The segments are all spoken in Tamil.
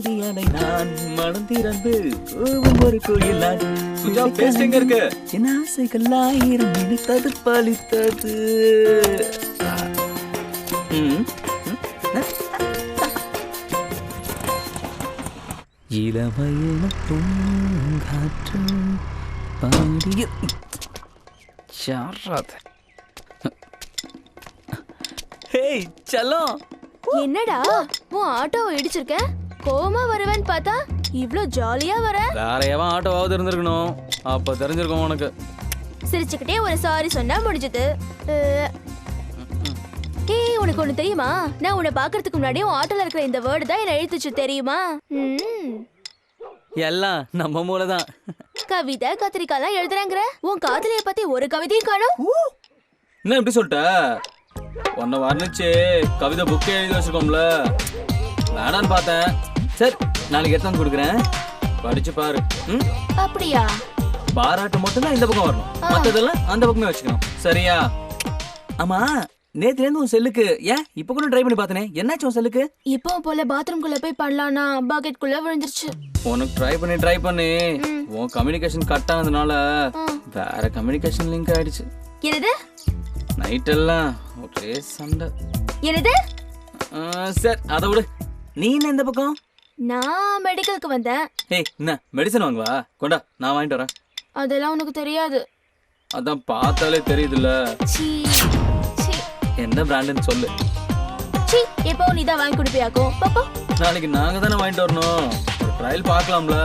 மதியனை நான் மனம் திறந்து கூவும் ஒரு குயில் சுஜா பேஸ்ட் எங்க இருக்கு? என் நினைத்தது பலித்தது இளமையின பூங்காற்று பாடிய யாராது? ஹேய் செல்லம். என்னடா? உன் ஆட்டோவை இடிச்சிருக்க? கோவமா வருவேன்னு பார்த்தா இவ்ளோ ஜாலியா வர? வேற எவன் ஆட்டோவாவது இருந்திருக்கணும். அப்ப தெரிஞ்சிருக்கும் உனக்கு. சிரிச்சுக்கிட்டே ஒரு சாரி சொன்னா முடிஞ்சது. ஏய் உனக்கு ஒண்ணு தெரியுமா? நான் உன்னை பாக்குறதுக்கு முன்னாடி உன் ஆட்டோல இருக்கிற இந்த வேர்டு தான் என்ன எழுத்துச்சு தெரியுமா. எல்லாம் நம்ம மூளை தான். கவிதை கத்திரிக்காய்லாம் எழுதுறாங்கிற? உன் காதலிய பத்தி ஒரு கவிதையும் காணும். என்ன இப்படி சொல்லிட்ட? உன்னை வர்ணிச்சு கவிதை புக்கே எழுதி வச்சிருக்கோம்ல. வேணான்னு பார்த்தேன். சரி நாளைக்கு எடுத்து வந்து கொடுக்குறேன். படிச்சு பாரு. ம்? அப்படியா? பாராட்டு மட்டும் தான் இந்த பக்கம் வரணும். மத்ததெல்லாம் அந்த பக்கமே வச்சுக்கணும். சரியா? ஆமா நேத்துல இருந்து உன் செல்லுக்கு ஏன் இப்ப கூட ட்ரை பண்ணி பார்த்தனே? என்னாச்சு உன் செல்லுக்கு? இப்போ போல பாத்ரூம்குள்ள போய் பண்ணலாம்னா பக்கெட் குள்ள விழுந்துருச்சு. உனக்கு ட்ரை பண்ணி ட்ரை பண்ணி. உன் கம்யூனிகேஷன் கட் ஆனதுனால வேற கம்யூனிகேஷன் லிங்க் ஆயிடுச்சு. என்னது? நைட் எல்லாம் ஒரே சண்டை. என்னது? சரி அதை விடு. நீ என்ன இந்த பக்கம்? நான் மெடிக்கலுக்கு வந்தேன். ஏய் என்ன மெடிசன் வாங்குவா? கொண்டா நான் வாங்கிட்டு வரேன். அதெல்லாம் உனக்கு தெரியாது. அதான் பார்த்தாலே தெரியுதுல்ல. சீ சீ என்ன பிராண்டுன்னு சொல்லு. சீ எப்போ நீ தான் வாங்கி கொடுப்பியாக்கும் பாப்பா நாளைக்கு நாங்க தானே வாங்கிட்டு வரணும். ஒரு ட்ரையல் பார்க்கலாம்ல.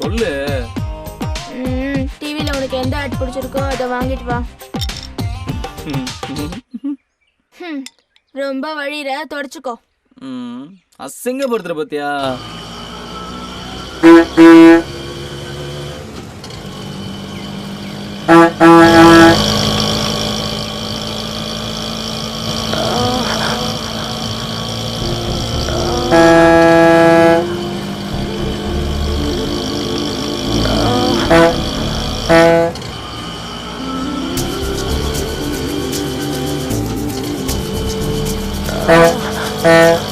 சொல்லு. ம் டிவில உனக்கு எந்த ஆட் பிடிச்சிருக்கோ அதை வாங்கிட்டு வா. ரொம்ப வழியிற தொடச்சுக்கோ. அசிங்கப்படுத்துற பத்தியா? ஆ.